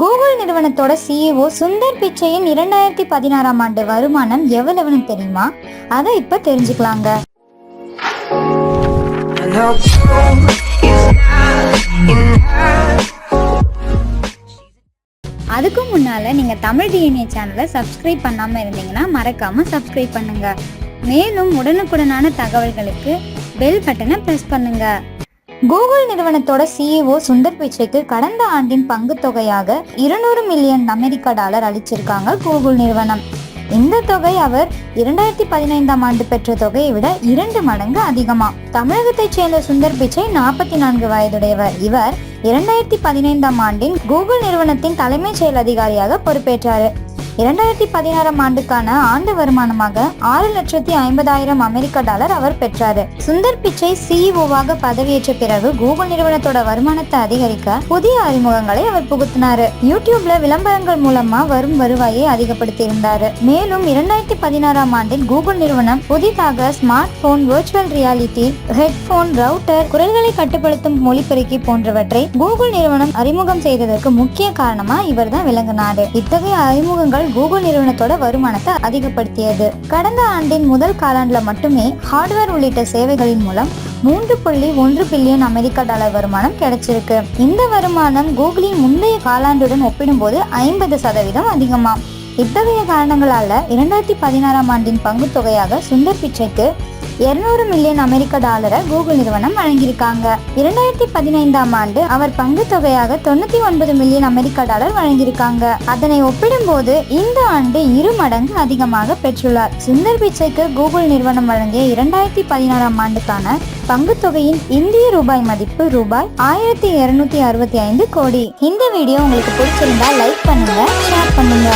Google நிறுவனத்தோட CEO Sundar பிச்சையின் இரண்டாயிரத்தி பதினாறாம் ஆண்டு வருமானம் எவ்வளவுன்னு தெரியுமா? அதை இப்ப தெரிஞ்சுக்கலாங்க. அதுக்கு முன்னால நீங்க தமிழ் டிஎன்ஏ சேனலை சப்ஸ்கிரைப் பண்ணாம இருந்தீங்கன்னா மறக்காம சப்ஸ்கிரைப் பண்ணுங்க. மேலும் உடனுக்குடனான தகவல்களுக்கு பெல் பட்டனை பிரஸ் பண்ணுங்க. கூகுள் நிறுவனத்தோட சிஇஓ சுந்தர் பிச்சைக்கு கடந்த ஆண்டின் பங்குத் தொகையாக இருநூறு மில்லியன் அமெரிக்க டாலர் அளிச்சிருக்காங்க கூகுள் நிறுவனம். இந்த தொகை அவர் இரண்டாயிரத்தி பதினைந்தாம் ஆண்டு பெற்ற தொகையை விட இரண்டு மடங்கு அதிகமா. தமிழகத்தைச் சேர்ந்த சுந்தர் பிச்சை நாற்பத்தி நான்கு வயதுடையவர். இவர் இரண்டாயிரத்தி பதினைந்தாம் ஆண்டின் கூகுள் நிறுவனத்தின் தலைமைச் செயல் அதிகாரியாக பொறுப்பேற்றாரு. இரண்டாயிரத்தி பதினாறாம் ஆண்டுக்கான ஆண்டு வருமானமாக ஆறு லட்சத்தி ஐம்பதாயிரம் அமெரிக்க டாலர் அவர் பெற்றார். சுந்தர் பிச்சை சிஇஓவாக பதவியேற்ற பிறகு கூகுள் நிறுவனத்தோட வருமானத்தை அதிகரிக்க புதிய அறிமுகங்களை அவர் புகுத்தினார். யூடியூப்ல விளம்பரங்கள் மூலமா வரும் வருவாயை அதிகப்படுத்தி இருந்தார் மேலும் இரண்டாயிரத்தி பதினாறாம் ஆண்டில் கூகுள் நிறுவனம் புதிதாக smart phone virtual reality headphone router குரல்களை கட்டுப்படுத்தும் மொழிபெருக்கி போன்றவற்றை கூகுள் நிறுவனம் அறிமுகம் செய்ததற்கு முக்கிய காரணமா இவர்தான் விளங்கினார். இத்தகைய அறிமுகங்கள் கூகுள் நிறுவனத்தோட வருமானத்தை அதிகப்படுத்தியது. கடந்த ஆண்டின் முதல் காலாண்டுல மட்டுமே ஹார்ட்வேர் உள்ளிட்ட சேவைகளின் மூலம் மூன்று புள்ளி ஒன்று பில்லியன் அமெரிக்க டாலர் வருமானம் கிடைச்சிருக்கு. இந்த வருமானம் கூகுளின் முந்தைய காலாண்டுடன் ஒப்பிடும்போது ஐம்பது சதவீதம் அதிகமாம். இத்தகைய காரணங்களால இரண்டாயிரத்தி பதினாறாம் ஆண்டின் பங்கு தொகையாக சுந்தர் பிச்சைக்கு 200 மில்லியன் அமெரிக்க டாலரை கூகுள் நிறுவனம் வழங்கியிருக்காங்க. இரண்டாயிரத்தி பதினைந்தாம் ஆண்டு அவர் பங்கு தொகையாக தொண்ணூத்தி ஒன்பது மில்லியன் அமெரிக்க டாலர் வழங்கியிருக்காங்க. அதனை ஒப்பிடும்போது இந்த ஆண்டு இரு மடங்கு அதிகமாக பெற்றுள்ளார். சுந்தர் பிச்சைக்கு கூகுள் நிறுவனம் வழங்கிய இரண்டாயிரத்தி பதினாறாம் ஆண்டுக்கான பங்கு தொகையின் இந்திய ரூபாய் மதிப்பு ரூபாய் ஆயிரத்தி இருநூத்தி அறுபத்தி ஐந்து கோடி. இந்த வீடியோ உங்களுக்கு பிடிச்சிருந்தா லைக் பண்ணுங்க ஷேர் பண்ணுங்க.